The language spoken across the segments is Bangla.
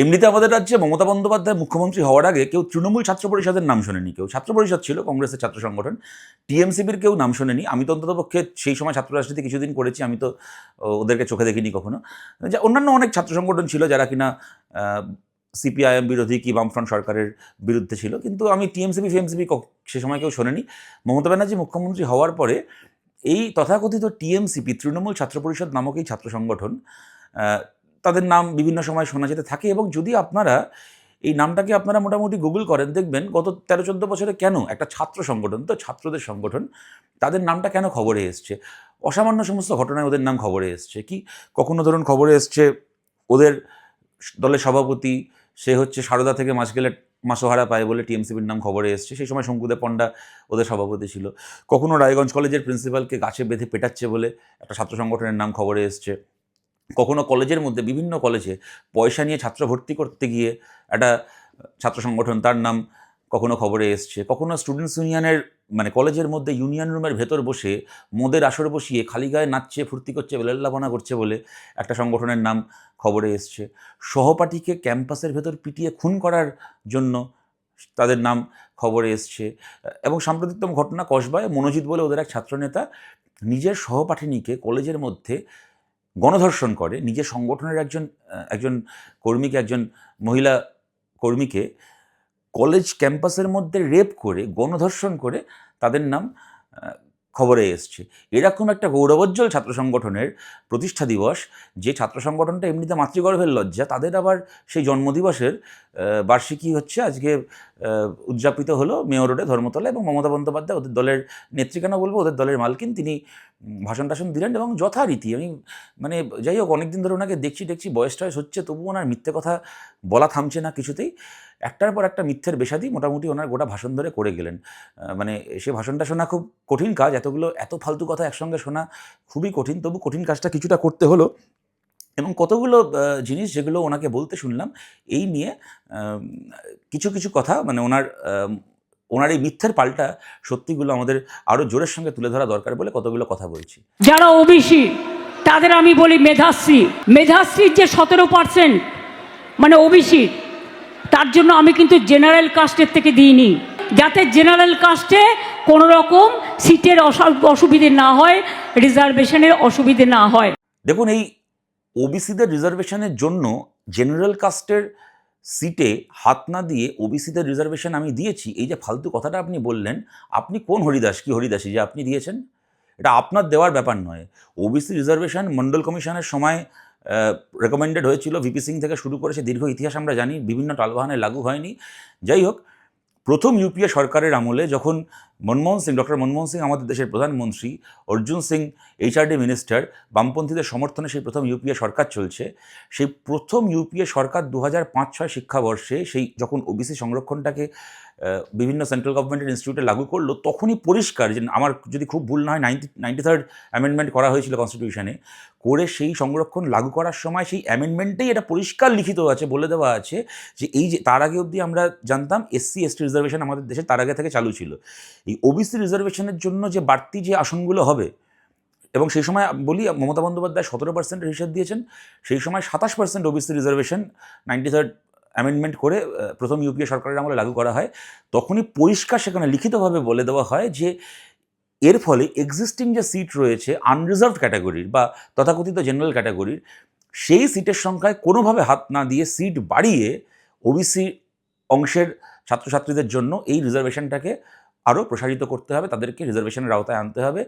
এমনিতে আমাদের রাজ্যে মমতা বন্দ্যোপাধ্যায় মুখ্যমন্ত্রী হওয়ার আগে কেউ তৃণমূল ছাত্র পরিষদের নাম শোনেনি, কেউ ছাত্র পরিষদ ছিল, কংগ্রেসের ছাত্র সংগঠন টিএমসিপির কেউ নাম শোনেনি। আমি তো অন্ততপক্ষে সেই সময় ছাত্র রাজনীতি কিছুদিন করেছি, আমি তো ওদেরকে চোখে দেখিনি কখনো। যা, অন্যান্য অনেক ছাত্র সংগঠন ছিল যারা কিনা সিপিআইএম বিরোধী কি বামফ্রন্ট সরকারের বিরুদ্ধে ছিল, কিন্তু আমি টিএমসিপি ফিএমসিপি সে সময় কেউ শোনেনি। মমতা ব্যানার্জি মুখ্যমন্ত্রী হওয়ার পরে এই তথাকথিত টিএমসিপি, তৃণমূল ছাত্র পরিষদ নামক এই ছাত্র সংগঠন তাদের নাম বিভিন্ন সময় শোনা যেতে থাকে এবং যদি আপনারা এই নামটাকে আপনারা মোটামুটি গুগল করেন, দেখবেন গত তেরো, চোদ্দ বছরে কেন একটা ছাত্র সংগঠন, তো ছাত্রদের সংগঠন, তাদের নামটা কেন খবরে এসছে? অসামান্য সমস্ত ঘটনায় ওদের নাম খবরে এসছে। কি? কখনো ধরুন খবরে এসছে ওদের দলের সভাপতি, সে হচ্ছে সারদা থেকে মাস গেলে মাসোহারা পায় বলে টিএমসিপির নাম খবরে এসছে। সেই সময় শঙ্কুদেব পণ্ডা ওদের সভাপতি ছিল। কখনো রায়গঞ্জ কলেজের প্রিন্সিপালকে গাছে বেঁধে পেটাচ্ছে বলে একটা ছাত্র সংগঠনের নাম খবরে এসছে। কখনো কলেজের মধ্যে, বিভিন্ন কলেজে পয়সা নিয়ে ছাত্র ভর্তি করতে গিয়ে একটা ছাত্র সংগঠন, তার নাম কখনো খবরে এসছে, কখনো স্টুডেন্টস ইউনিয়নের মানে কলেজের মধ্যে ইউনিয়ন রুমের ভেতর বসে মোদের আসর বসিয়ে খালি গায়ে নাচছে, ফুর্তি করছে, বেলাল্লাপনা করছে বলে একটা সংগঠনের নাম খবরে এসছে। সহপাঠীকে ক্যাম্পাসের ভেতর পিটিয়ে খুন করার জন্য তাদের নাম খবরে এসছে। এবং সাম্প্রতিকতম ঘটনা কসবায় মনোজিৎ বলে ওদের এক ছাত্রনেতা নিজের সহপাঠিনীকে কলেজের মধ্যে গণধর্ষণ করে, নিজের সংগঠনের একজন একজন কর্মীকে, একজন মহিলা কর্মীকে কলেজ ক্যাম্পাসের মধ্যে রেপ করে, গণধর্ষণ করে তাদের নাম খবরে এসছে। এরকম একটা গৌরবোজ্জ্বল ছাত্র সংগঠনের প্রতিষ্ঠা দিবস, যে ছাত্র সংগঠনটা এমনিতে মাতৃগর্ভের লজ্জা, তাদের আবার সেই জন্মদিবসের বার্ষিকী হচ্ছে আজকে উদযাপিত হলো মেয়র রোডে ধর্মতলা এবং মমতা বন্দ্যোপাধ্যায় ওদের দলের নেত্রী কেন বলব, ওদের দলের মালকিন। তিনি ভাষণ টাষণ দিলেন এবং যথারীতি আমি মানে যাই হোক, অনেকদিন ধরে ওনাকে দেখছি দেখছি বয়স টয়স হচ্ছে, তবুও ওনার মিথ্যে কথা বলা থামছে না কিছুতেই। একটার পর একটা মিথ্যের বেশাদি মোটামুটি ওনার গোটা ভাষণ ধরে করে গেলেন। মানে সে ভাষণটা শোনা খুব কঠিন কাজ, এতগুলো, এত ফালতু কথা একসঙ্গে শোনা খুবই কঠিন, তবু কঠিন কাজটা কিছুটা করতে হলো। এবং কতগুলো জিনিস যেগুলো ওনাকে বলতে শুনলাম এই নিয়ে কিছু কিছু কথা মানে ওনার ওনার এই মিথ্যের পাল্টা সত্যিগুলো আমাদের আরও জোরের সঙ্গে তুলে ধরা দরকার বলে কতগুলো কথা বলছি। যারা ওবিসি তাদের আমি বলি মেধাশ্রী। মেধাশ্রীর যে সতেরো পার্সেন্ট মানে ওবিসি তার জন্য আমি কিন্তু জেনারেল কাস্টের থেকে দিইনি। যাতে জেনারেল কাস্টে কোনো রকম সিটের অসা- অসুবিধে না হয় রিজার্ভেশনের অসুবিধে না হয়। দেখুন এই ওবিসিদের রিজার্ভেশনের জন্য জেনারেল কাস্টের সিটে হাত না দিয়ে ওবিসিদের রিজার্ভেশন আমি দিয়েছি। এই যে ফালতু কথাটা আপনি বললেন, আপনি কোন হরিদাস, কি হরিদাসী যে আপনি দিয়েছেন? এটা আপনার দেওয়ার ব্যাপার নয়। ওবিসি রিজার্ভেশন মন্ডল কমিশনের সময় রেকমেন্ডেড হয়েছিল ভিপি সিং থেকে শুরু করেছে দীর্ঘ ইতিহাস আমরা জানি, বিভিন্ন টালবাহানে লাগু হয়নি। যাই হোক প্রথম ইউপিএ সরকারের আমলে যখন মনমোহন সিং, ডক্টর মনমোহন সিং আমাদের দেশের প্রধানমন্ত্রী, অর্জুন সিং এইচআরডি মিনিস্টার বামপন্থীদের সমর্থনে সেই প্রথম ইউপিএ সরকার চলছে, সেই প্রথম ইউপিএ সরকার দু হাজার পাঁচ, ছয় শিক্ষাবর্ষে সেই যখন ওবিসি সংরক্ষণটাকে বিভিন্ন সেন্ট্রাল গভর্নমেন্টের ইনস্টিটিউটে লাগু করল, তখনই পরিষ্কার যে আমার যদি খুব ভুল না হয় নাইনটি নাইনটি থার্ড অ্যামেন্ডমেন্ট করা হয়েছিল কনস্টিটিউশনে করে সেই সংরক্ষণ লাগু করার সময় সেই অ্যামেন্ডমেন্টেই এটা পরিষ্কার লিখিত আছে, বলে দেওয়া আছে যে এই যে তার আগে অবধি আমরা জানতাম এসসি এসটি রিজার্ভেশন আমাদের দেশে তার আগে থেকে চালু ছিল। এই ওবিসি রিজার্ভেশনের জন্য যে বাড়তি যে আসনগুলো হবে, এবং সেই সময় বলি মমতা বন্দ্যোপাধ্যায় সতেরো পার্সেন্টের হিসেব দিয়েছেন, সেই সময় সাতাশ percent OBC reservation ninety third amendment করে প্রথম ইউপিএ সরকারের আমলে লাগু করা হয়। তখনই পরিষ্কার সেখানে লিখিতভাবে বলে দেওয়া হয় যে, এর ফলে এক্সিস্টিং যে সিট রয়েছে আনরিজার্ভড ক্যাটাগরির বা তথাকথিত জেনারেল ক্যাটাগরির সেই সিটের সংখ্যায় কোনোভাবে হাত না দিয়ে সিট বাড়িয়ে ওবিসি অংশের ছাত্রছাত্রীদের জন্য এই রিজার্ভেশনটাকে আরও প্রসারিত করতে হবে, তাদেরকে রিজার্ভেশনের আওতায় আনতে হবে।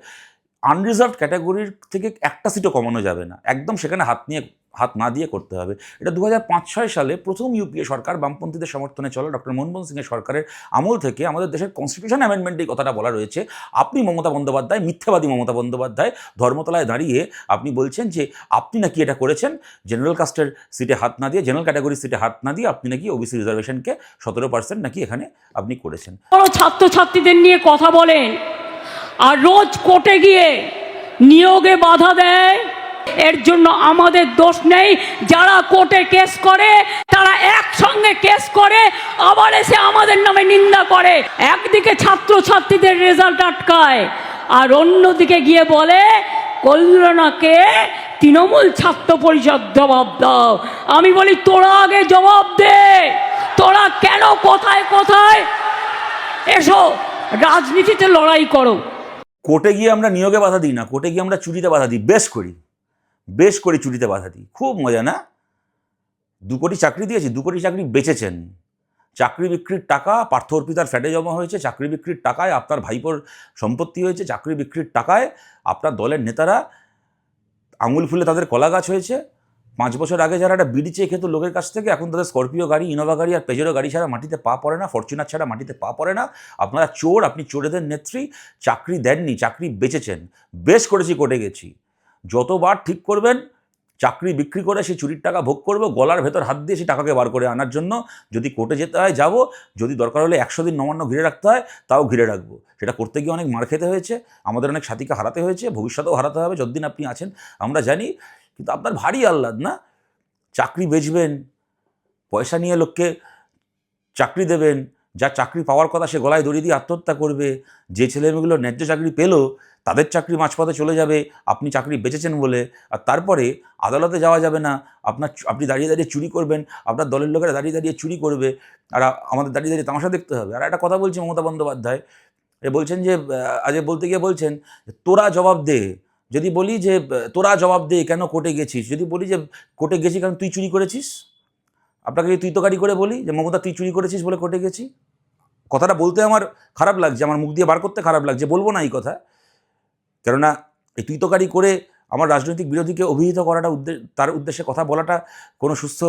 আনরিজার্ভড ক্যাটাগরির থেকে একটা সিটও কমানো যাবে না। একদম সেখানে হাত নিয়ে, হাত না দিয়ে করতে হবে। এটা দু হাজার পাঁচ, ছয় সালে প্রথম ইউপিএ সরকার বামপন্থীদের সমর্থনে চলা ডক্টর মনমোহন সিংয়ের সরকারের আমল থেকে আমাদের দেশের কনস্টিটিউশন অ্যামেন্ডমেন্টে কথাটা বলা রয়েছে। আপনি মমতা বন্দ্যোপাধ্যায়, মিথ্যাবাদী মমতা বন্দ্যোপাধ্যায় ধর্মতলায় দাঁড়িয়ে আপনি বলছেন যে আপনি নাকি এটা করেছেন জেনারেল কাস্টের সিটে হাত না দিয়ে জেনারেল ক্যাটাগরির সিটে হাত না দিয়ে আপনি নাকি ওবিসি রিজার্ভেশনকে সতেরো পার্সেন্ট নাকি এখানে আপনি করেছেন। ছাত্রছাত্রীদের নিয়ে কথা বলেন। আর রোজ কোর্টে গিয়ে নিয়োগে বাধা দেয়। এর জন্য আমাদের দোষ নেই। যারা কোর্টে কেস করে, তারা একসঙ্গে কেস করে, আবার এসে আমাদের নামে নিন্দা করে। একদিকে ছাত্রছাত্রীদের রেজাল্ট আটকায়, আর অন্যদিকে গিয়ে বলে, কল্যাণাকে তৃণমূল ছাত্র পরিষদ জবাব দাও। আমি বলি, তোরা আগে জবাব দে। তোরা কেন কোথায় কোথায় এসো, রাজনীতিতে লড়াই করো। কোর্টে গিয়ে আমরা নিয়োগে বাধা দিই না, কোর্টে গিয়ে আমরা চুরিতে বাধা দিই, বেশ করি বেশ করি চুরিতে বাধা দিই। খুব মজা না? দু কোটি চাকরি দিয়েছি, দু কোটি চাকরি বেচেছেন। চাকরি বিক্রির টাকা পার্থ অর্পিতার ফ্ল্যাটে জমা হয়েছে, চাকরি বিক্রির টাকায় আপনার ভাইপোর সম্পত্তি হয়েছে, চাকরি বিক্রির টাকায় আপনার দলের নেতারা আঙুল ফুলে তাদের কলা গাছ হয়েছে। পাঁচ বছর আগে যারা একটা বিড়ি চেয়ে খেত লোকের কাছ থেকে, এখন তাদের স্করপিও গাড়ি, ইনোভা গাড়ি আর পেজেরো গাড়ি ছাড়া মাটিতে পা পড়ে না, ফরচুনার ছাড়া মাটিতে পা পড়ে না। আপনারা চোর, আপনি চোরেদের নেত্রী, চাকরি দেননি, চাকরি বেচেছেন। বেশ করেছি, কোর্টে গেছি। যতবার ঠিক করবেন, চাকরি বিক্রি করে সেই চুরির টাকা ভোগ করব, গলার ভেতর হাত দিয়ে সেই টাকাকে বার করে আনার জন্য। যদি কোর্টে যেতে হয়, যাব। যদি দরকার হলে একশো দিন নবান্ন ঘিরে রাখতে হয়, তাও ঘিরে রাখব। সেটা করতে গিয়ে অনেক মার খেতে হয়েছে। আমাদের অনেক সাথীকে হারাতে হয়েছে। ভবিষ্যতেও হারাতে হবে। যতদিন আপনি আছেন, আমরা জানি। কিন্তু আপনার ভারী আহ্লাদ, না? চাকরি বেচবেন, পয়সা নিয়ে লোককে চাকরি দেবেন, যা চাকরি পাওয়ার কথা সে গলায় দড়ি দিয়ে আত্মহত্যা করবে, যে ছেলেমেয়েগুলো ন্যায্য চাকরি পেল, তাদের চাকরি মাঝপথে চলে যাবে, আপনি চাকরি বেচেছেন বলে, আর তারপরে আদালতে যাওয়া যাবে না, আপনার আপনি দাঁড়িয়ে দাঁড়িয়ে চুরি করবেন, আপনার দলের লোকেরা দাঁড়িয়ে দাঁড়িয়ে চুরি করবে, আর আমাদের দাঁড়িয়ে দাঁড়িয়ে তামাশা দেখতে হবে। আর একটা কথা বলছি মমতা বন্দ্যোপাধ্যায়, এ বলছেন যে আজ বলতে গিয়ে বলছেন তোরা জবাব দে যদি বলি যে তোরা জবাব দে কেন কোর্টে গেছিস? যদি বলি যে, কোর্টে গেছি কারণ তুই চুরি করেছিস? আপনাকে যদি তুই তো গাড়ি করে বলি যে, মমতা, তুই চুরি করেছিস বলে কোর্টে গেছি? কথাটা বলতে আমার খারাপ লাগছে, আমার মুখ দিয়ে বার করতে খারাপ লাগছে, বলব না এই কথা। কেননা এই তুই গাড়ি করে আমার রাজনৈতিক বিরোধীকে অভিহিত করাটা উদ্দে, তার উদ্দেশ্যে কথা বলাটা কোনো সুস্থ,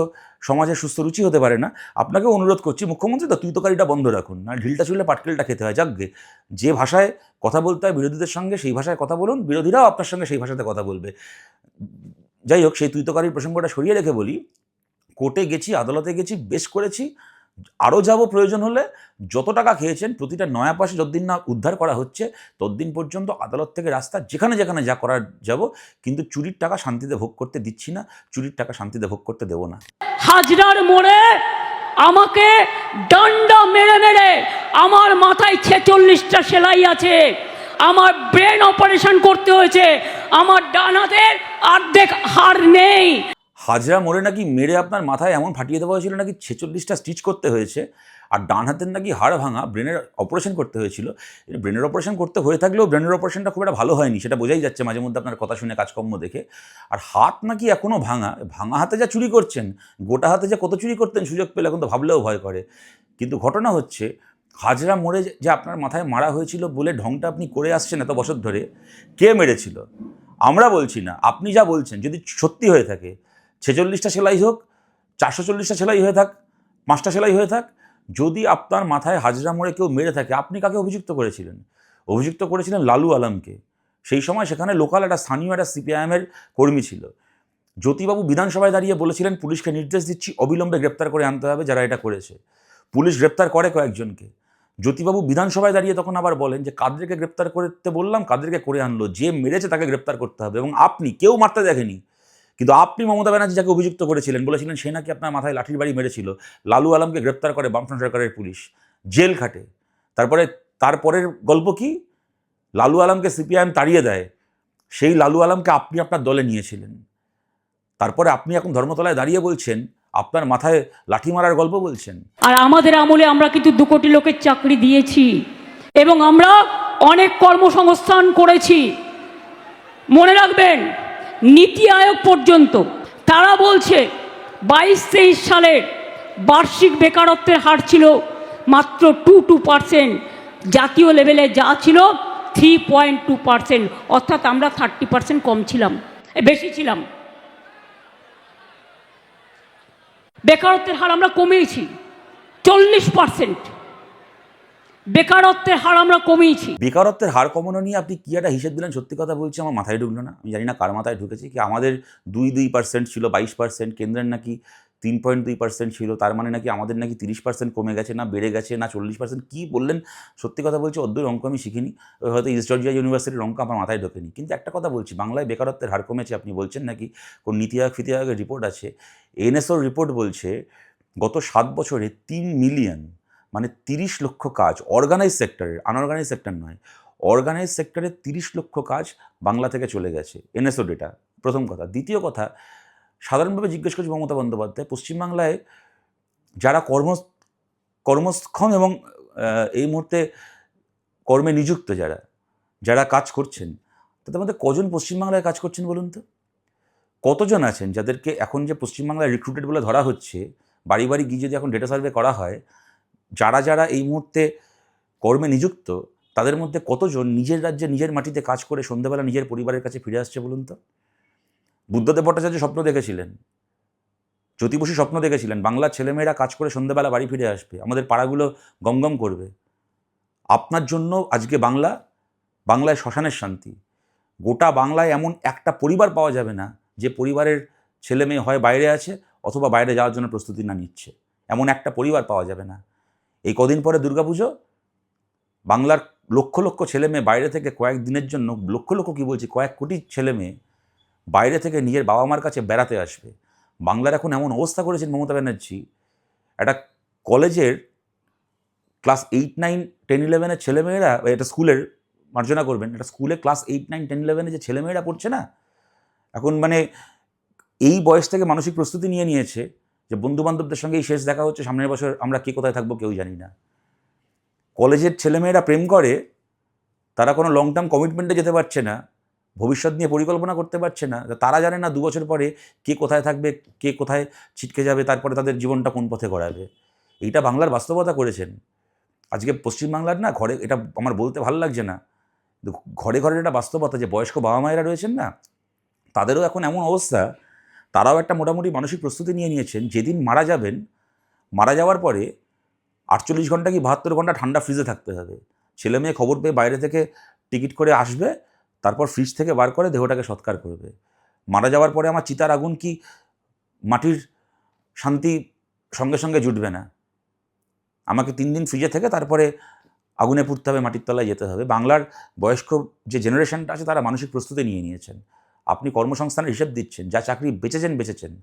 সমাজের সুস্থ রুচি হতে পারে না। আপনাকে অনুরোধ করছি, মুখ্যমন্ত্রী, তো তুই তোকারিটা বন্ধ রাখুন, না ঢিলটা চুলে পাটকেলটা খেতে হয়। যাকগে যে ভাষায় কথা বলতে হয় বিরোধীদের সঙ্গে, সেই ভাষায় কথা বলুন, বিরোধীরাও আপনার সঙ্গে সেই ভাষাতে কথা বলবে। যাই হোক, সেই তুই তোকারির প্রসঙ্গটা সরিয়ে রেখে বলি, কোর্টে গেছি, আদালতে গেছি, বেশ করেছি আরও যাব প্রয়োজন হলে যত টাকা খেয়েছেন, প্রতিটা নয়া পাশে যতদিন না উদ্ধার করা হচ্ছে, ততদিন পর্যন্ত আদালত থেকে রাস্তা যেখানে যেখানে যা করার যাব, কিন্তু চুরির টাকা শান্তিতে ভোগ করতে দিচ্ছি না, চুরির টাকা শান্তিতে ভোগ করতে দেবো না। হাজরার মোড়ে আমাকে ডান্ডা মেরে মেরে আমার মাথায় ছেচল্লিশটা সেলাই আছে, আমার ব্রেন অপারেশন করতে হয়েছে, আমার ডান হাতের অর্ধেক হাড় নেই। হাজরা মোড়ে নাকি মেরে আপনার মাথায় এমন ফাটিয়ে দেওয়া হয়েছিল নাকি ছেচল্লিশটা স্টিচ করতে হয়েছে, আর ডান হাতের নাকি হাড় ভাঙা ব্রেনের অপারেশন করতে হয়েছিল। ব্রেনের অপারেশন করতে হয়ে থাকলেও ব্রেনের অপারেশনটা খুব একটা ভালো হয়নি, সেটা বোঝাই যাচ্ছে মাঝে মধ্যে আপনার কথা শুনে কাজকর্ম দেখে। আর হাত নাকি এখনও ভাঙা ভাঙা হাতে যা চুরি করছেন, গোটা হাতে যা কত চুরি করতেন সুযোগ পেলে এখন তো ভাবলেও ভয় করে। কিন্তু ঘটনা হচ্ছে, হাজরা মোড়ে যে- আপনার মাথায় মারা হয়েছিল বলে ঢংটা আপনি করে আসছেন এত বছর ধরে, কে মেরেছিল? আমরা বলছি না, আপনি যা বলছেন, যদি সত্যি হয়ে থাকে ছেচল্লিশটা সেলাই হোক চারশো চল্লিশটা সেলাই হয়ে থাক, পাঁচটা সেলাই হয়ে থাক, যদি আপনার মাথায় হাজরা মোড়ে কেউ মেরে থাকে, আপনি কাকে অভিযুক্ত করেছিলেন? অভিযুক্ত করেছিলেন লালু আলমকে। সেই সময় সেখানে লোকাল একটা স্থানীয় একটা সিপিআইএমের কর্মী ছিল। জ্যোতিবাবু বিধানসভায় দাঁড়িয়ে বলেছিলেন, পুলিশকে নির্দেশ দিচ্ছি, অবিলম্বে গ্রেপ্তার করে আনতে হবে যারা এটা করেছে। পুলিশ গ্রেপ্তার করে কয়েকজনকে। জ্যোতিবাবু বিধানসভায় দাঁড়িয়ে তখন আবার বলেন যে, কাদেরকে গ্রেপ্তার করতে বললাম, কাদেরকে করে আনলো, যে মেরেছে তাকে গ্রেপ্তার করতে হবে এবং আপনি কেউ মারতে দেখেনি। কিন্তু আপনি মমতা ব্যানার্জি যাকে অভিযুক্ত করেছিলেন, বলেছিলেন সে নাকি আপনার মাথায় লাঠির বাড়ি মেরেছিল, লালু আলমকে গ্রেপ্তার করে বামফ্রন্ট সরকারের পুলিশ, জেল খাটে। তারপরে, তারপরের গল্প কি? লালু আলমকে সিপিআইএম তাড়িয়ে দেয়, সেই লালু আলমকে আপনি আপনার দলে নিয়েছিলেন। তারপরে আপনি এখন ধর্মতলায় দাঁড়িয়ে বলছেন, আপনার মাথায় লাঠি মারার গল্প বলছেন। আর আমাদের আমলে আমরা কিন্তু দু কোটি লোকের চাকরি দিয়েছি এবং আমরা অনেক কর্মসংস্থান করেছি। মনে রাখবেন নীতি আয়োগ পর্যন্ত, তারা বলছে বাইশ তেইশ সালের বার্ষিক বেকারত্বের হার ছিল মাত্র টু টু পার্সেন্ট জাতীয় লেভেলে যা ছিল থ্রি পয়েন্ট টু পার্সেন্ট অর্থাৎ আমরা থার্টি পার্সেন্ট কম ছিলাম বেশি ছিলাম। বেকারত্বের হার আমরা কমিয়েছি, চল্লিশ পার্সেন্ট বেকারত্বের হার আমরা কমিয়েছি। বেকারত্বের হার কমানো নিয়ে আপনি কি একটা হিসেব দিলেন? সত্যি কথা বলছি, আমার মাথায় ঢুকলো না। আমি জানি না কার মাথায় ঢুকেছে, কি আমাদের দুই দুই পার্সেন্ট ছিল, বাইশ পার্সেন্ট কেন্দ্রের নাকি, তিন পয়েন্ট দুই পার্সেন্ট ছিল, তার মানে নাকি আমাদের নাকি তিরিশ পার্সেন্ট কমে গেছে না, বেড়ে গেছে না, চল্লিশ পার্সেন্ট কী বললেন? সত্যি কথা বলছি অদ্বৈত অঙ্ক আমি শিখিনি। হয়তো ইস্ট জর্জিয়া ইউনিভার্সিটির অঙ্ক আমার মাথায় ঢোকেনি। কিন্তু একটা কথা বলছি, বাংলায় বেকারত্বের হার কমেছে, আপনি বলছেন নাকি, কোন নীতি আয়োগ, ফিতি আয়োগের রিপোর্ট আছে। এনএসওর রিপোর্ট বলছে, গত সাত বছরে তিন মিলিয়ন মানে তিরিশ লক্ষ কাজ অর্গানাইজ সেক্টরের আনঅর্গানাইজ সেক্টর নয় অর্গানাইজ সেক্টরে তিরিশ লক্ষ কাজ বাংলা থেকে চলে গেছে এনএসও ডেটা প্রথম কথা। দ্বিতীয় কথা, সাধারণভাবে জিজ্ঞেস করছি মমতা বন্দ্যোপাধ্যায়, পশ্চিমবাংলায় যারা কর্ম, কর্মক্ষম এবং এই মুহূর্তে কর্মে নিযুক্ত যারা যারা কাজ করছেন, তাদের মধ্যে কজন পশ্চিমবাংলায় কাজ করছেন বলুন তো? কতজন আছেন যাদেরকে এখন যে পশ্চিমবাংলায় রিক্রুটেড বলে ধরা হচ্ছে, বাড়ি বাড়ি গিয়ে যদি এখন ডেটা সার্ভে করা হয় যারা যারা এই মুহূর্তে কর্মে নিযুক্ত, তাদের মধ্যে কতজন নিজের রাজ্যে নিজের মাটিতে কাজ করে সন্ধ্যেবেলা নিজের পরিবারের কাছে ফিরে আসছে বলুন তো? বুদ্ধদেব ভট্টাচার্য স্বপ্ন দেখেছিলেন। জ্যোতি বসু স্বপ্ন দেখেছিলেন, বাংলার ছেলেমেয়েরা কাজ করে সন্ধ্যেবেলা বাড়ি ফিরে আসবে, আমাদের পাড়াগুলো গমগম করবে। আপনার জন্য আজকে বাংলা, বাংলায় শ্মশানের শান্তি। গোটা বাংলায় এমন একটা পরিবার পাওয়া যাবে না, যে পরিবারের ছেলে মেয়ে হয় বাইরে আছে, অথবা বাইরে যাওয়ার জন্য প্রস্তুতি না নিচ্ছে। এমন একটা পরিবার পাওয়া যাবে না। এই কদিন পরে দুর্গাপুজো? বাংলার লক্ষ লক্ষ ছেলে মেয়ে বাইরে থেকে কয়েক দিনের জন্য, লক্ষ লক্ষ কী বলছি, কয়েক কোটি ছেলে মেয়ে বাইরে থেকে নিজের বাবা মার কাছে বেড়াতে আসবে। বাংলার এখন এমন অবস্থা করেছেন মমতা ব্যানার্জি। একটা কলেজের ক্লাস এইট, নাইন, টেন, ইলেভেনের ছেলেমেয়েরা এটা স্কুলের, মার্জনা করবেন, এটা স্কুলে ক্লাস এইট, নাইন, টেন, ইলেভেনে যে ছেলেমেয়েরা পড়ছে না? এখন মানে এই বয়স থেকে মানসিক প্রস্তুতি নিয়ে নিয়েছে। যে বন্ধু বান্ধবদের সঙ্গে শেষ দেখা হচ্ছে, সামনের বছর আমরা কে কোথায় থাকব কেউ জানি না। কলেজের ছেলেমেয়েরা প্রেম করে, তারা কোনো লং টার্ম কমিটমেন্টে যেতে পারছে না, ভবিষ্যৎ নিয়ে পরিকল্পনা করতে পারছে না তারা জানে না দু বছর পরে কে কোথায় থাকবে, কে কোথায় ছিটকে যাবে, তারপরে তাদের জীবনটা কোন পথে গড়াবে। এইটা বাংলার বাস্তবতা করেছেন। আজকে পশ্চিমবাংলার না, ঘরে এটা আমার বলতে ভালো লাগছে না। ঘরে ঘরে এটা বাস্তবতা যে বয়স্ক বাবা মায়েরা রয়েছেন না, তাদেরও এখন এমন অবস্থা তারাও একটা মোটামুটি মানসিক প্রস্তুতি নিয়ে নিয়েছেন। যেদিন মারা যাবেন, মারা যাওয়ার পরে আটচল্লিশ ঘণ্টা কি বাহাত্তর ঘণ্টা ঠান্ডা ফ্রিজে থাকতে হবে। ছেলে মেয়ে খবর পেয়ে বাইরে থেকে টিকিট করে আসবে, তারপর ফ্রিজ থেকে বার করে দেহটাকে সৎকার করবে। মারা যাওয়ার পরে আমার চিতার আগুন কি মাটির শান্তি সঙ্গে সঙ্গে জুটবে না? আমাকে তিন দিন ফ্রিজে থেকে তারপরে আগুনে পুড়তে হবে, মাটির তলায় যেতে হবে। বাংলার বয়স্ক যে জেনারেশনটা আছে, তারা মানসিক প্রস্তুতি নিয়ে নিয়েছেন। আপনি কর্মসংস্থানের হিসেব দিচ্ছেন, যা চাকরি বেঁচেছেন বেঁচেছেন।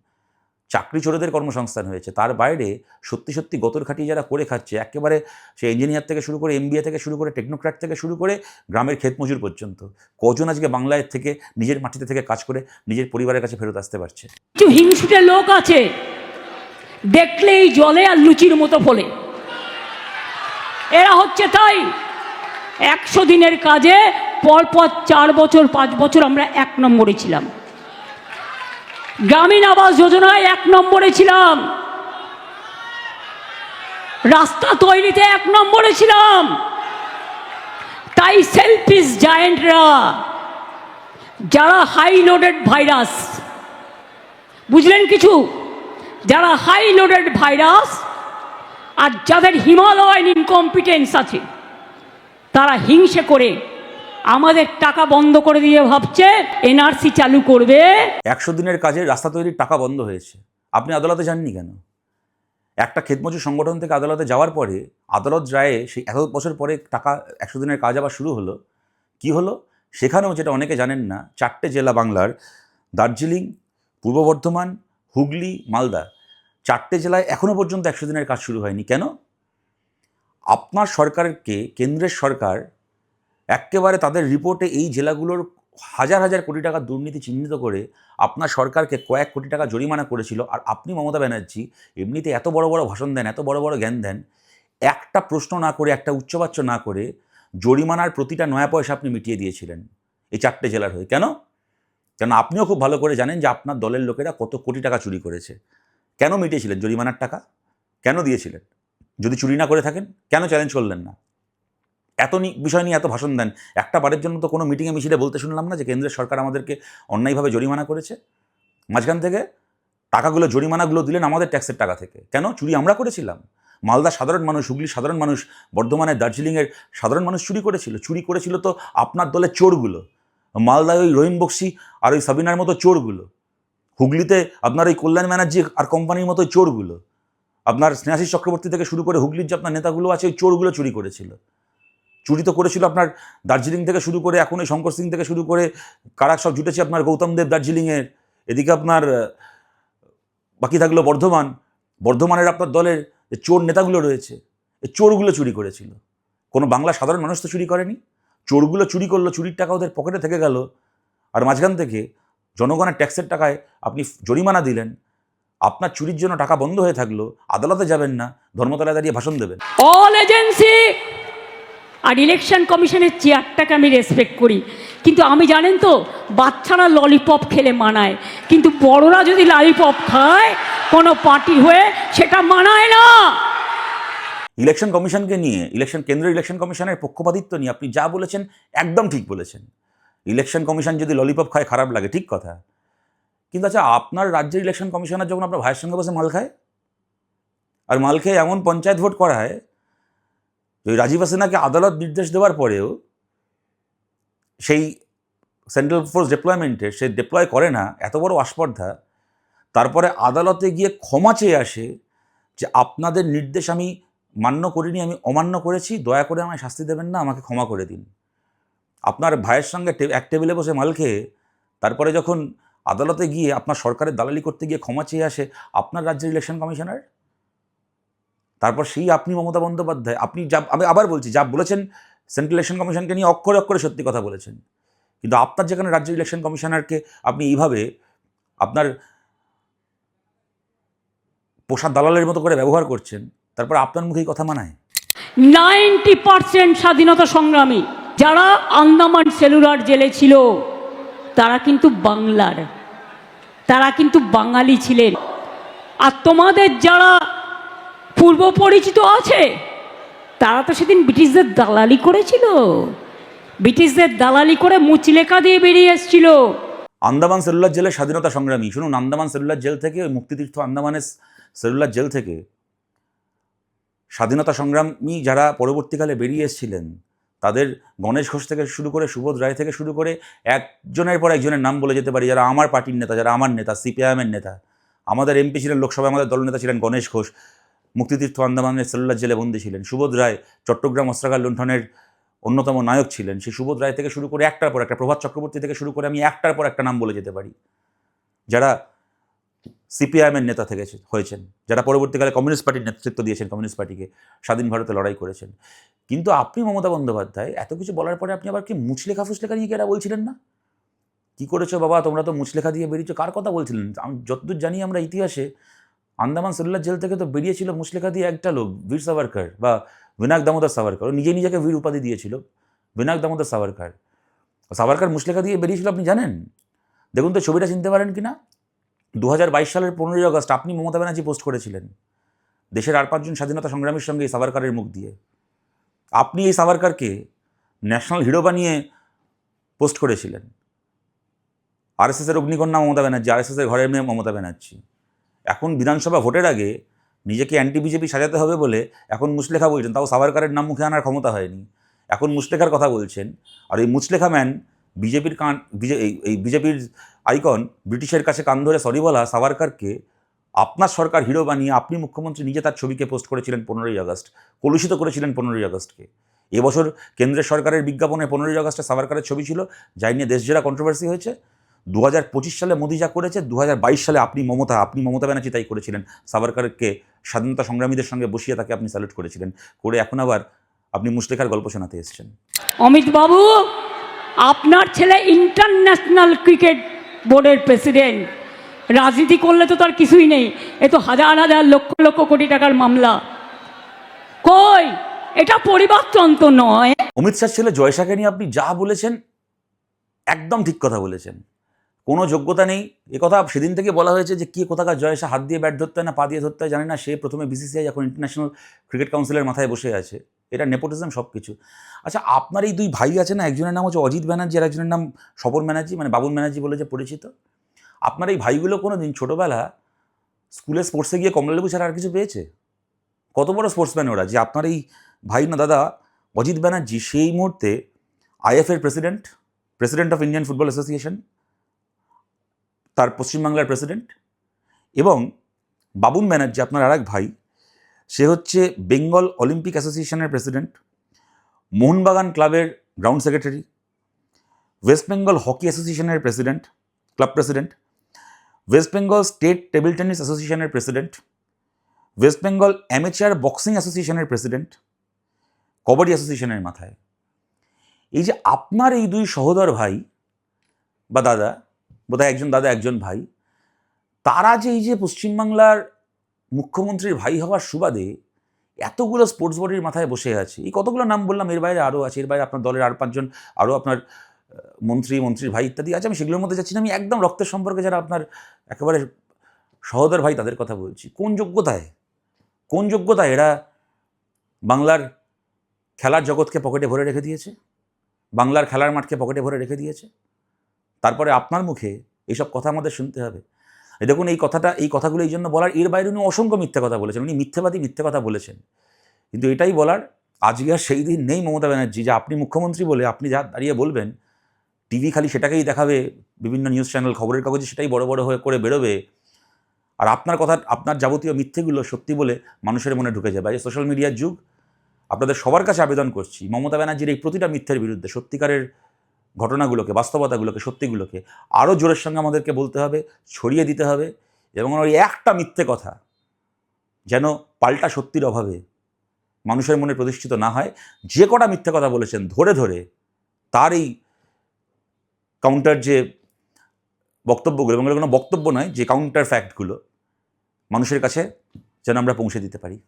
চাকরি চোরদের কর্মসংস্থান হয়েছে। তার বাইরে সত্যি সত্যি গতর খাটিয়ে যারা করে খাচ্ছে, একেবারে সে ইঞ্জিনিয়ার থেকে শুরু করে এমবিএ থেকে শুরু করে টেকনোক্র্যাট থেকে শুরু করে গ্রামের ক্ষেত মজুর পর্যন্ত, কজন আজকে বাংলায় থেকে নিজের মাটিতে থেকে কাজ করে নিজের পরিবারের কাছে ফেরত আসতে পারছে? হিংসুটে লোক আছে, দেখলেই জলে আর লুচির মতো ফলে। এরা হচ্ছে তাই একশো দিনের কাজে পরপর চার বছর, পাঁচ বছর আমরা এক নম্বরে ছিলাম। গ্রামীণ আবাস যোজনায় এক নম্বরে ছিলাম। রাস্তা তৈরিতে এক নম্বরে ছিলাম। তাই সেলফিস জায়েন্টরা, যারা হাই লোডেড ভাইরাস, বুঝলেন কিছু? যারা হাই লোডেড ভাইরাস আর যাদের হিমালয়ান ইনকম্পিটেন্স আছে তারা হিংসে করে আমাদের টাকা বন্ধ করে দিয়ে ভাবছে, এনআরসি চালু করবে। একশো দিনের কাজে রাস্তা তৈরির টাকা বন্ধ হয়েছে। আপনি আদালতে যাননি কেন? একটা ক্ষেতমজুর সংগঠন থেকে আদালতে যাওয়ার পরে আদালত রায়ে সেই এত বছর পরে টাকা একশো দিনের কাজ আবার শুরু হলো। কি হলো? সেখানেও যেটা অনেকে জানেন না, চারটে জেলা বাংলার দার্জিলিং, পূর্ব বর্ধমান, হুগলি, মালদা, চারটে জেলায় এখনও পর্যন্ত একশো দিনের কাজ শুরু হয়নি। কেন? আপনার সরকারকে, কেন্দ্রের সরকার একেবারে তাদের রিপোর্টে এই জেলাগুলোর হাজার হাজার কোটি টাকা দুর্নীতি চিহ্নিত করে আপনার সরকারকে কয়েক কোটি টাকা জরিমানা করেছিল। আর আপনি মমতা ব্যানার্জি এমনিতে এত বড় বড় ভাষণ দেন, এত বড় বড় জ্ঞান দেন, একটা প্রশ্ন না করে, একটা উচ্চবাচ্য না করে জরিমানার প্রতিটা নয়া পয়সা আপনি মিটিয়ে দিয়েছিলেন এই চারটে জেলার হয়ে। কেন? কেন আপনিও খুব ভালো করে জানেন যে আপনার দলের লোকেরা কত কোটি টাকা চুরি করেছে। কেন মিটিয়েছিলেন জরিমানার টাকা? কেন দিয়েছিলেন? যদি চুরি না করে থাকেন, কেন চ্যালেঞ্জ করলেন না? এত বিষয় নিয়ে এত ভাষণ দেন। একটা বারের জন্য তো কোনো মিটিংয়ে মিছিলে বলতে শুনলাম না যে কেন্দ্রের সরকার আমাদেরকে অন্যায়ভাবে জরিমানা করেছে। মাঝখান থেকে টাকাগুলো, জরিমানাগুলো দিলেন আমাদের ট্যাক্সের টাকা থেকে। কেন? চুরি আমরা করেছিলাম। মালদা সাধারণ মানুষ, হুগলির সাধারণ মানুষ, বর্ধমানের দার্জিলিংয়ের সাধারণ মানুষ চুরি করেছিল। চুরি করেছিল তো আপনার দলের চোরগুলো। মালদায় ওই রহিম বক্সি আর ওই সাবিনার মতো চোরগুলো। হুগলিতে আপনার ওই কল্যাণ ব্যানার্জি আর কোম্পানির মতো চোরগুলো। আপনার স্নেহাশিস চক্রবর্তী থেকে শুরু করে হুগলির যে আপনার নেতাগুলো আছে, ওই চোরগুলো চুরি করেছিল। চুরি তো করেছিল আপনার দার্জিলিং থেকে শুরু করে, এখন ওই শঙ্কর সিং থেকে শুরু করে, কারা সব জুটেছে আপনার গৌতম দেব দার্জিলিংয়ের এদিকে আপনার বাকি থাকল বর্ধমান। বর্ধমানের আপনার দলের যে চোর নেতাগুলো রয়েছে এই চোরগুলো চুরি করেছিল। কোনো বাংলা সাধারণ মানুষ তো চুরি করেনি। চোরগুলো চুরি করল, চুরির টাকা ওদের পকেটে থেকে গেল। আর মাঝখান থেকে জনগণের ট্যাক্সের টাকায় আপনি জরিমানা দিলেন। আপনার চুরির জন্য টাকা বন্ধ হয়ে থাকল আদালতে যাবেন না ধর্মতলায় দাঁড়িয়ে ভাষণ দেবেন। অল এজেন্সি আর ইলেকশন কমিশনের চেয়ারটাকে আমি রেসপেক্ট করি। কিন্তু আমি জানেন তো বাচ্চারা ললিপপ খেলে মানায়। কিন্তু বড়রা যদি ললিপপ খায় কোনো পার্টি হয়ে সেটা মানায় না। ইলেকশন কমিশনকে নিয়ে ইলেকশন কেন্দ্রীয় ইলেকশন কমিশনের পক্ষপাতিত্ব নিয়ে আপনি যা বলেছেন একদম ঠিক বলেছেন। ইলেকশন কমিশন যদি ললিপপ খায় খারাপ লাগে ঠিক কথা। কিন্তু আচ্ছা আপনার রাজ্যের ইলেকশন কমিশনার যখন আপনার ভাইয়ের সঙ্গে বসে মাল খায়? আর মাল খেয়ে এমন পঞ্চায়েত ভোট করায় যে রাজীব হাসিনাকে আদালত নির্দেশ দেওয়ার পরেও সেই সেন্ট্রাল ফোর্স ডিপ্লয়মেন্টে সে ডিপ্লয় করে না, এত বড় আস্পর্ধা, তারপরে আদালতে গিয়ে ক্ষমা চেয়ে আসে যে আপনাদের নির্দেশ আমি মান্য করিনি, আমি অমান্য করেছি, দয়া করে আমায় শাস্তি দেবেন না, আমাকে ক্ষমা করে দিন। আপনার ভাইয়ের সঙ্গে এক টেবিলে বসে মাল খেয়ে, তারপরে যখন আদালতে গিয়ে আপনার সরকারের দালালি করতে গিয়ে ক্ষমা চেয়ে আসে আপনার রাজ্যের ইলেকশন কমিশনার তারপর সেই আপনি মমতা বন্দ্যোপাধ্যায়, আপনি যা, আমি আবার বলছি, যা বলেছেন সেন্ট্রাল ইলেকশন কমিশনকে নিয়ে অক্ষরে অক্ষরে সত্যি কথা বলেছেন। কিন্তু আপনার যেখানে রাজ্যের ইলেকশন কমিশনারকে আপনি এইভাবে আপনার পোষা দালালের মতো করে ব্যবহার করছেন, তারপর আপনার মুখেই কথা মানায়। নাইনটি পার্সেন্ট স্বাধীনতা সংগ্রামী যারা আন্দামান সেলুলার জেলে ছিল, তারা কিন্তু বাংলার। তারা কিন্তু বাঙালি ছিলেন। আর তোমাদের যারা পূর্ব পরিচিত আছে, তারা তো সেদিন ব্রিটিশদের দালালি করেছিল। ব্রিটিশদের দালালি করে মুচলেখা দিয়ে বেরিয়ে এসেছিল। আন্দামান সেলুলার জেলের স্বাধীনতা সংগ্রামী। শুনুন, আন্দামান সেলুলার জেল থেকে, ওই মুক্তিতীর্থ আন্দামানের সেলুলার জেল থেকে স্বাধীনতা সংগ্রামী যারা পরবর্তীকালে বেরিয়ে এসেছিলেন তাদের গণেশ ঘোষ থেকে শুরু করে সুবোধ রায় থেকে শুরু করে একজনের পর একজনের নাম বলে যেতে পারি, যারা আমার পার্টির নেতা, যারা আমার নেতা, সিপিআইএমের নেতা। আমাদের এমপি ছিলেন লোকসভায়, আমাদের দলনেতা ছিলেন গণেশ ঘোষ। মুক্তিতীর্থ আন্দামানের সেলুলার জেলে বন্দী ছিলেন। সুবোধ রায় চট্টগ্রাম অস্ত্রাগার লুণ্ঠনের অন্যতম নায়ক ছিলেন। সেই সুবোধ রায় থেকে শুরু করে একটার পর একটা, প্রভাত চক্রবর্তী থেকে শুরু করে আমি একটার পর একটা নাম বলে যেতে পারি। যারা সিপিআইএমের নেতা থেকে হয়েছেন, যারা পরবর্তীকালে কমিউনিস্ট পার্টির নেতৃত্ব দিয়েছেন কমিউনিস্ট পার্টিকে, স্বাধীন ভারতে লড়াই করেছেন। কিন্তু আপনি মমতা বন্দ্যোপাধ্যায়, এত কিছু বলার পরে আপনি আবার কি মুচলেখা ফুচলেখা নিয়ে কি এরা বলছিলেন না? কি করেছ বাবা? তোমরা তো মুচলেখা দিয়ে বেরিয়েছো, কার কথা বলছিলেন? আমি যতদূর জানি আমরা ইতিহাসে আন্দামান সেলুলার জেল থেকে তো বেরিয়েছিল মুচলেখা দিয়ে একটা লোক, বীর সাভারকার বা বিনায়ক দামোদর সাভারকার। ও নিজে নিজেকে বীর উপাধি দিয়েছিল, বিনায়ক দামোদর সাভারকার। সাভারকার মুচলেখা দিয়ে বেরিয়েছিল, আপনি জানেন? দেখুন তো, ছবিটা চিনতে পারেন কি না? দু হাজার বাইশ সালের পনেরোই আগস্ট আপনি মমতা ব্যানার্জি পোস্ট করেছিলেন। দেশের আর পাঁচজন স্বাধীনতা সংগ্রামীর সঙ্গে সাভারকারের মুখ দিয়ে। আপনি এই সাভারকারকে ন্যাশনাল হিরো বানিয়ে পোস্ট করেছিলেন। আরএসএসের অগ্নিকন্যা মমতা ব্যানার্জি আরএসএসের ঘরের মেয়ে মমতা ব্যানার্জি। এখন বিধানসভা ভোটের আগে নিজেকে অ্যান্টি বিজেপি সাজাতে হবে বলে এখন মুসলেখা বলছেন, তাও সাভারকারের নাম মুখে আনার ক্ষমতা হয়নি। এখন মুসলেখার কথা বলছেন, আর এই মুসলেখা ম্যান বিজেপির কান বিজে এই এই বিজেপির আইকন ব্রিটিশের কাছে কান ধরে সরি বলা সাভারকারকে আপনার সরকার হিরো বানিয়ে আপনি মুখ্যমন্ত্রী নিজে তার ছবিকে পোস্ট করেছিলেন পনেরোই আগস্ট, কলুষিত করেছিলেন পনেরোই আগস্টকে। এবছর কেন্দ্রের সরকারের বিজ্ঞাপনে পনেরোই আগস্টে সাভারকারের ছবি ছিল যাই নিয়ে দেশজোড়া কন্ট্রোভার্সি হয়েছে। দু হাজার পঁচিশ সালে মোদি যা করেছে দু হাজার বাইশ সালে আপনি মমতা আপনি মমতা ব্যানার্জি তাই করেছিলেন। সাভারকারকে স্বাধীনতা সংগ্রামীদের সঙ্গে বসিয়ে তাকে আপনি স্যালুট করেছিলেন। করে এখন আবার আপনি মুশলেখার গল্প শোনাতে এসেছেন। অমিত বাবু, আপনার ছেলে ইন্টারন্যাশনাল ক্রিকেট বোর্ডের প্রেসিডেন্ট রাজনীতি করলে তো তার কিছুই নেই। এ তো হাজার হাজার লক্ষ লক্ষ কোটি টাকার মামলা। কই? এটা পরিবারতন্ত্র নয়। অমিত শাহ ছেলে জয়শাকে নিয়ে আপনি যা বলেছেন, একদম ঠিক কথা বলেছেন। কোনো যোগ্যতা নেই। এ কথা সেদিন থেকে বলা হয়েছে যে কে কোথাকার জয়শা, হাত দিয়ে ব্যাট ধরতে হয় না, পা দিয়ে ধরতে হয়, জানে না। সে প্রথমে বিসিসিআই এখন ইন্টারন্যাশনাল ক্রিকেট কাউন্সিলের মাথায় বসে আছে। এটা নেপোটিজম সব কিছু আচ্ছা আপনার এই দুই ভাই আছে না? একজনের নাম হচ্ছে অজিত ব্যানার্জি আর একজনের নাম স্বপন ব্যানার্জি মানে বাবুন ব্যানার্জি বলে যে পরিচিত। আপনার এই ভাইগুলো কোনো দিন ছোটোবেলা স্কুলে স্পোর্টসে গিয়ে কমলালেবু ছাড়া আর কিছু পেয়েছে? কত বড় স্পোর্টসম্যান ওরা যে আপনার এই ভাই না দাদা অজিত ব্যানার্জি সেই মুহূর্তে আইএফের president president of Indian football association তার পশ্চিমবাংলার প্রেসিডেন্ট এবং বাবুন ব্যানার্জি আপনার আর এক ভাই, সে হচ্ছে বেঙ্গল অলিম্পিক অ্যাসোসিয়েশনের প্রেসিডেন্ট মোহনবাগান ক্লাবের ground secretary West Bengal hockey অ্যাসোসিয়েশনের president club president West Bengal state table tennis অ্যাসোসিয়েশনের president West Bengal amateur boxing অ্যাসোসিয়েশনের প্রেসিডেন্ট কবাডি অ্যাসোসিয়েশনের মাথায়। এই যে আপনার এই দুই সহোদর ভাই বা দাদা, বোধহয় একজন দাদা, একজন ভাই, তারা যে এই যে পশ্চিমবাংলার মুখ্যমন্ত্রীর ভাই হওয়ার সুবাদে এতগুলো স্পোর্টস বডির মাথায় বসে আছে। এই কতগুলো নাম বললাম, এর বাইরে আরও আছে, এর বাইরে আপনার দলের আর পাঁচজন, আরও আপনার মন্ত্রী, মন্ত্রীর ভাই ইত্যাদি আছে, আমি সেগুলোর মধ্যে যাচ্ছি না। আমি একদম রক্তের সম্পর্কে যারা আপনার একেবারে সহোদর ভাই তাদের কথা বলছি। কোন যোগ্যতায়? কোন যোগ্যতায় এরা বাংলার খেলার জগৎকে পকেটে ভরে রেখে দিয়েছে? বাংলার খেলার মাঠকে পকেটে ভরে রেখে দিয়েছে? তারপরে আপনার মুখে এইসব কথা আমাদের শুনতে হবে। দেখুন, এই কথাটা, এই কথাগুলো এই জন্য বলার, এর বাইরে উনি অসংখ্য মিথ্যে কথা বলেছেন। উনি মিথ্যেবাদী মিথ্যে কথা বলেছেন। কিন্তু এটাই বলার, আজকে আর সেই দিন নেই মমতা ব্যানার্জি, যে আপনি মুখ্যমন্ত্রী বলে আপনি যা দাঁড়িয়ে বলবেন টিভি খালি সেটাকেই দেখাবে, বিভিন্ন নিউজ চ্যানেল খবরের কাগজে সেটাই বড় বড় হয়ে করে বেরোবে। আর আপনার কথা, আপনার যাবতীয় মিথ্যেগুলো সত্যি বলে মানুষের মনে ঢুকে যাবে এই সোশ্যাল মিডিয়ার যুগ, আপনাদের সবার কাছে আবেদন করছি, মমতা ব্যানার্জির এই প্রতিটা মিথ্যের বিরুদ্ধে, সত্যিকারের ঘটনাগুলোকে, বাস্তবতাগুলোকে, সত্যিগুলোকে আরও জোরের সঙ্গে আমাদেরকে বলতে হবে, ছড়িয়ে দিতে হবে এবং ওই একটা মিথ্যে কথা যেন পাল্টা সত্যির অভাবে মানুষের মনে প্রতিষ্ঠিত না হয়। যে কটা মিথ্যে কথা বলেছেন ধরে ধরে তার এই কাউন্টার যে বক্তব্যগুলো, এবং কোনো বক্তব্য নয়, যে কাউন্টার ফ্যাক্টগুলো মানুষের কাছে যেন আমরা পৌঁছে দিতে পারি।